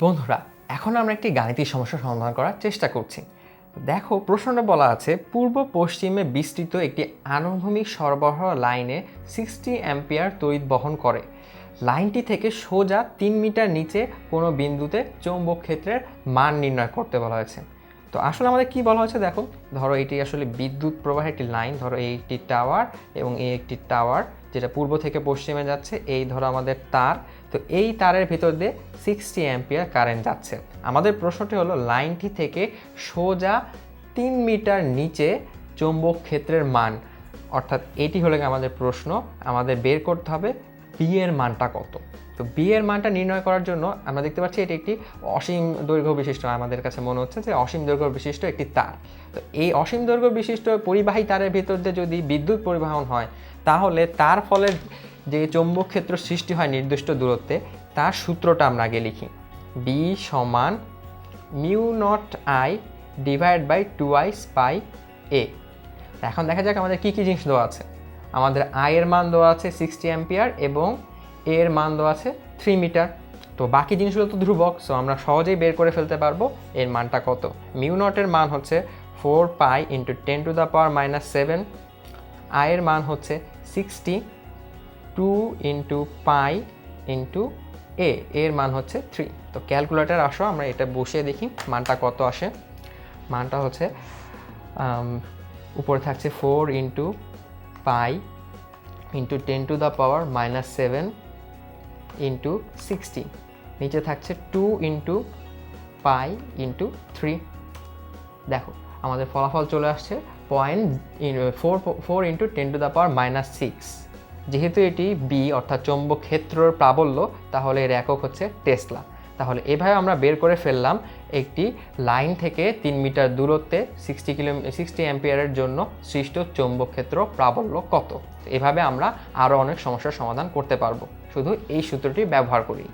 বন্ধুরা, এখন আমরা একটি গাণিতিক সমস্যা সমাধান করার চেষ্টা করছি। দেখো, প্রশ্নটা বলা আছে, পূর্ব পশ্চিমে বিস্তৃত একটি আনুভূমিক সরবরাহ লাইনে সিক্সটি অ্যাম্পিয়ার তড়িৎ বহন করে। লাইনটি থেকে সোজা তিন মিটার নিচে কোনো বিন্দুতে চৌম্বক ক্ষেত্রের মান নির্ণয় করতে বলা হয়েছে। তো আসলে আমাদের কি বলা হয়েছে দেখো? ধরো এটি আসলে বিদ্যুৎ প্রবাহের একটি লাইন, ধরো এই একটি টাওয়ার এবং এই একটি টাওয়ার যেটা পূর্ব থেকে পশ্চিমে যাচ্ছে, এই ধরো আমাদের তার। তো এই তারের ভিতর দিয়ে সিক্সটি অ্যাম্পিয়ার কারেন্ট যাচ্ছে। আমাদের প্রশ্নটি হলো, লাইনটি থেকে সোজা তিন মিটার নিচে চৌম্বক ক্ষেত্রের মান, অর্থাৎ এটি হলো আমাদের প্রশ্ন, আমাদের বের করতে হবে বি এর মানটা কত? তো বি এর মানটা নির্ণয় করার জন্য আমরা দেখতে পাচ্ছি এটি একটি অসীম দৈর্ঘ্য বিশিষ্ট। আমাদের কাছে মনে হচ্ছে যে অসীম দৈর্ঘ্য বিশিষ্ট একটি তার। তো এই অসীম দৈর্ঘ্য বিশিষ্ট পরিবাহী তারের ভিতর দিয়ে যদি বিদ্যুৎ পরিবহন হয়, তাহলে তার ফলে যে চৌম্বক ক্ষেত্র সৃষ্টি হয় নির্দিষ্ট দূরত্বে, তার সূত্রটা আমরা আগে লিখি। বি সমান mu naught I divide by two I pi A এখন দেখা যাক আমাদের কী কী জিনিস দেওয়া আছে। আমাদের আয়ের মান দেওয়া আছে সিক্সটি অ্যাম্পিয়ার এবং এর মান দেওয়া আছে থ্রি মিটার তো বাকি জিনিসগুলো তো ধ্রুবক সো আমরা সহজেই বের করে ফেলতে পারব এর মানটা কত। মিউ নটের মান হচ্ছে four pi into ten to the power minus seven আয়ের মান হচ্ছে sixty two into pi into A এর মান হচ্ছে থ্রি তো ক্যালকুলেটার আসো, আমরা এটা বসিয়ে দেখি মানটা কত আসে। মানটা হচ্ছে উপরে থাকছে four into pi into ten to the power minus seven into sixty নিচে থাকছে two into pi into three দেখো, আমাদের ফলাফল চলে আসছে point four four into ten to the power minus six যেহেতু এটি বি অর্থাৎ চৌম্বক ক্ষেত্রর প্রাবল্য, তাহলে এর একক হচ্ছে টেসলা তাহলে এভাবে আমরা বের করে ফেললাম একটি লাইন থেকে তিন মিটার দূরত্বে সিক্সটি কিলো সিক্সটি অ্যাম্পিয়ারের জন্য সৃষ্ট চৌম্বক ক্ষেত্র প্রাবল্য কত? এভাবে আমরা আরও অনেক সমস্যার সমাধান করতে পারব। শুধু এই সূত্রটি ব্যবহার করি।